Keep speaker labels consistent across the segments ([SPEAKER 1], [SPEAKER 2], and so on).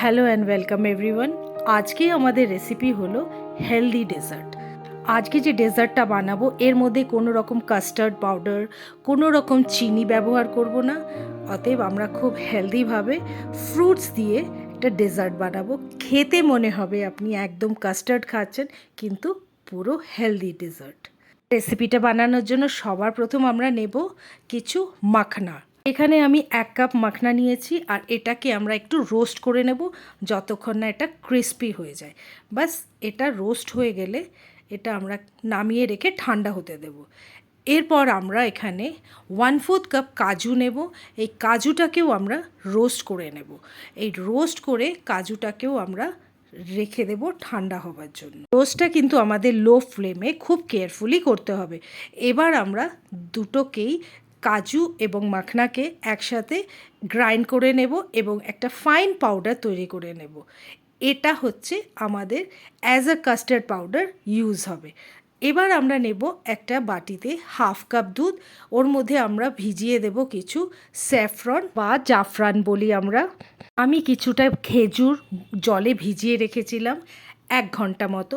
[SPEAKER 1] Hello and welcome everyone. আজকে আমাদের recipe হলো হেলদি ডেজার্ট আজকে যে ডেজার্টটা বানাবো, এর মধ্যে কোনো রকম কাস্টার্ড পাউডার কোনো রকম চিনি ব্যবহার করব না। অতএব আমরা খুব হেলদিভাবে ফ্রুটস দিয়ে একটা ডেজার্ট বানাবো। খেতে মনে হবে আপনি একদম কাস্টার্ড খাচ্ছেন, কিন্তু পুরো হেলদি ডেজার্ট রেসিপিটা বানানোর জন্য সবার প্রথম আমরা নেব কিছু মাখনা। এখানে আমি এক কাপ মাখনা নিয়েছি আর এটাকে আমরা একটু রোস্ট করে নেব যতক্ষণ না এটা ক্রিস্পি হয়ে যায়। বাস, এটা রোস্ট হয়ে গেলে এটা আমরা নামিয়ে রেখে ঠান্ডা হতে দেব। এরপর আমরা এখানে ওয়ান ফোর্থ কাপ কাজু নেব। এই কাজুটাকেও আমরা রোস্ট করে নেব। এই রোস্ট করে কাজুটাকেও আমরা রেখে দেব ঠান্ডা হবার জন্য। রোস্টটা কিন্তু আমাদের লো ফ্লেমে খুব কেয়ারফুলি করতে হবে। এবার আমরা দুটোকেই কাজু এবং মাখনাকে একসাথে গ্রাইন্ড করে নেব এবং একটা ফাইন পাউডার তৈরি করে নেব। এটা হচ্ছে আমাদের as a custard powder use হবে। এবার আমরা নেব একটা বাটিতে হাফ কাপ দুধ, ওর মধ্যে আমরা ভিজিয়ে দেব কিছু স্যাফরন বা জাফরান বলি আমরা। আমি কিছুটা খেজুর জলে ভিজিয়ে রেখেছিলাম এক ঘণ্টা মতো।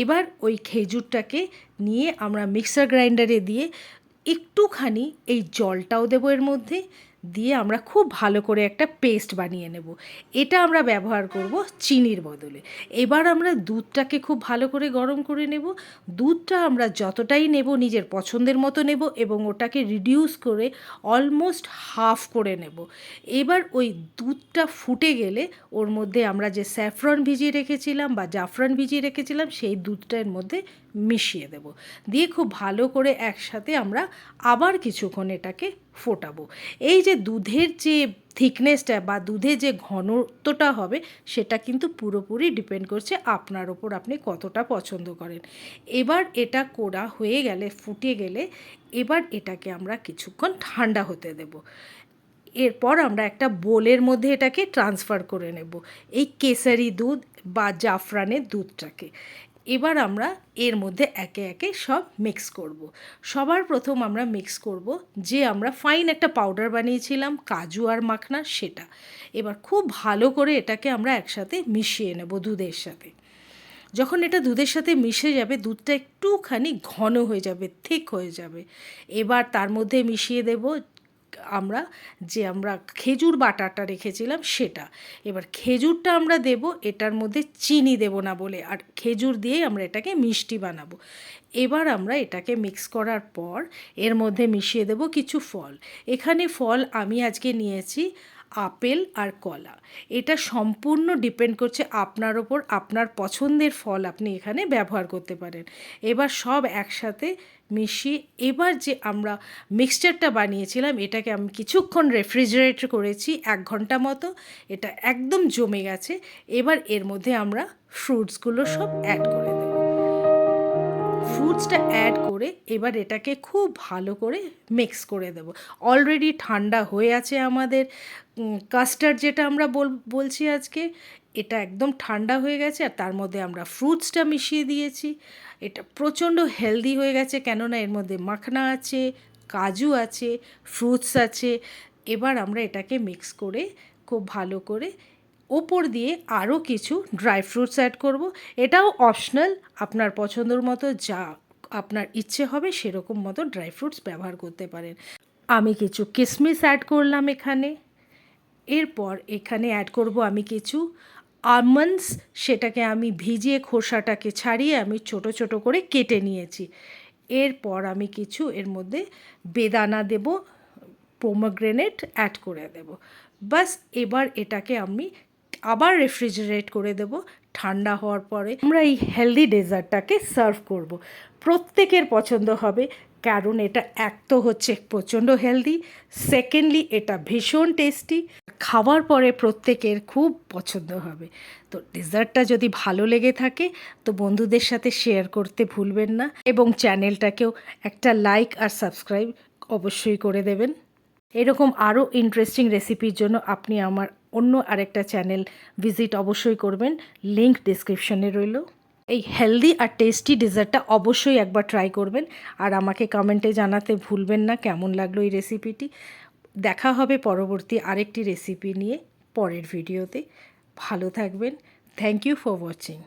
[SPEAKER 1] এবার ওই খেজুরটাকে নিয়ে আমরা মিক্সার গ্রাইন্ডারে দিয়ে একটুখানি এই জলটাও দেবো এর মধ্যে দিয়ে আমরা খুব ভালো করে একটা পেস্ট বানিয়ে নেব। এটা আমরা ব্যবহার করব চিনির বদলে। এবার আমরা দুধটাকে খুব ভালো করে গরম করে নেব। দুধটা আমরা যতটাই নেব নিজের পছন্দের মতো নেব এবং ওটাকে রিডিউস করে অলমোস্ট হাফ করে নেব। এবার ওই দুধটা ফুটে গেলে ওর মধ্যে আমরা যে স্যাফরন ভিজিয়ে রেখেছিলাম বা জাফরান ভিজিয়ে রেখেছিলাম সেই দুধটার মধ্যে মিশিয়ে দেব। দিয়ে খুব ভালো করে একসাথে আমরা আবার কিছুক্ষণ এটাকে ফোটাবো। এই যে দুধের যে থিকনেসটা বা দুধের যে ঘনত্বটা হবে, সেটা কিন্তু পুরোপুরি ডিপেন্ড করছে আপনার ওপর আপনি কতটা পছন্দ করেন। এবার এটা কোড়া হয়ে গেলে, ফুটে গেলে, এবার এটাকে আমরা কিছুক্ষণ ঠান্ডা হতে দেব। এরপর আমরা একটা বোলের মধ্যে এটাকে ট্রান্সফার করে নেব, এই কেসারি দুধ বা জাফরানের দুধটাকে। এবার আমরা এর মধ্যে একে একে সব মিক্স করব। সবার প্রথম আমরা মিক্স করব যে আমরা ফাইন একটা পাউডার বানিয়েছিলাম, কাজু আর মাখনা সেটা। এবার খুব ভালো করে এটাকে আমরা একসাথে মিশিয়ে নেব দুধের সাথে। যখন এটা দুধের সাথে মিশে যাবে, দুধটা একটুখানি ঘন হয়ে যাবে ঠিক হয়ে যাবে। এবার তার মধ্যে মিশিয়ে দেব আমরা যে আমরা খেজুর বাটারটা রেখেছিলাম সেটা। এবার খেজুরটা আমরা দেব, এটার মধ্যে চিনি দেব না বলে, আর খেজুর দিয়েই আমরা এটাকে মিষ্টি বানাবো। এবার আমরা এটাকে মিক্স করার পর এর মধ্যে মিশিয়ে দেব কিছু ফল। এখানে ফল আমি আজকে নিয়েছি আপেল আর কলা। এটা সম্পূর্ণ ডিপেন্ড করছে আপনার ওপর, আপনার পছন্দের ফল আপনি এখানে ব্যবহার করতে পারেন। এবার সব একসাথে মিশিয়ে এবার যে আমরা মিক্সচারটা বানিয়েছিলাম, এটাকে আমি কিছুক্ষণ রেফ্রিজারেট করেছি এক ঘণ্টা মতো, এটা একদম জমে গেছে। এবার এর মধ্যে আমরা ফ্রুটসগুলো সব অ্যাড করে দেবো। ফ্রুটসটা অ্যাড করে এবার এটাকে খুব ভালো করে মিক্স করে দেব। অলরেডি ঠান্ডা হয়ে আছে আমাদের কাস্টার্ড যেটা আমরা বল, বলছি আজকে, এটা একদম ঠান্ডা হয়ে গেছে আর তার মধ্যে আমরা ফ্রুটসটা মিশিয়ে দিয়েছি। এটা প্রচণ্ড হেলদি হয়ে গেছে কেননা এর মধ্যে মাখনা আছে, কাজু আছে ফ্রুটস আছে। এবার আমরা এটাকে মিক্স করে খুব ভালো করে ওপর দিয়ে আরও কিছু ড্রাই ফ্রুটস অ্যাড করব। এটাও অপশনাল, আপনার পছন্দের মতো যা আপনার ইচ্ছে হবে সেরকম মতো ড্রাই ফ্রুটস ব্যবহার করতে পারেন। আমি কিছু কিশমিশ অ্যাড করলাম এখানে। এরপর এখানে অ্যাড করব আমি কিছু আমন্ডস, সেটাকে আমি ভিজিয়ে খোসাটাকে ছাড়িয়ে আমি ছোট ছোট করে কেটে নিয়েছি। এরপর আমি কিছু এর মধ্যে বেদানা দেব, পোমোগ্রেনেট অ্যাড করে দেব। বাস এবার এটাকে আমি আবার রেফ্রিজারেট করে দেব। ঠান্ডা হওয়ার পরে আমরা এই হেলদি ডেজার্টটাকে সার্ভ করব। প্রত্যেকের পছন্দ হবে, কারণ এটা এক তো হচ্ছে প্রচণ্ড হেলদি সেকেন্ডলি এটা ভীষণ টেস্টি খাওয়ার পরে প্রত্যেকের খুব পছন্দ হবে। তো ডেজার্টটা যদি ভালো লেগে থাকে, তো বন্ধুদের সাথে শেয়ার করতে ভুলবেন না এবং চ্যানেলটাকেও একটা লাইক আর সাবস্ক্রাইব অবশ্যই করে দেবেন। এরকম আরও ইন্টারেস্টিং রেসিপির জন্য আপনি আমার অন্য আরেকটা চ্যানেল ভিজিট অবশ্যই করবেন লিঙ্ক ডিসক্রিপশনে রইল। এই হেলদি আর টেস্টি ডেজার্টটা অবশ্যই একবার ট্রাই করবেন আর আমাকে কমেন্টে জানাতে ভুলবেন না কেমন লাগল এই রেসিপিটি। দেখা হবে পরবর্তী আরেকটি রেসিপি নিয়ে পরের ভিডিওতে। ভালো থাকবেন। Thank you for watching.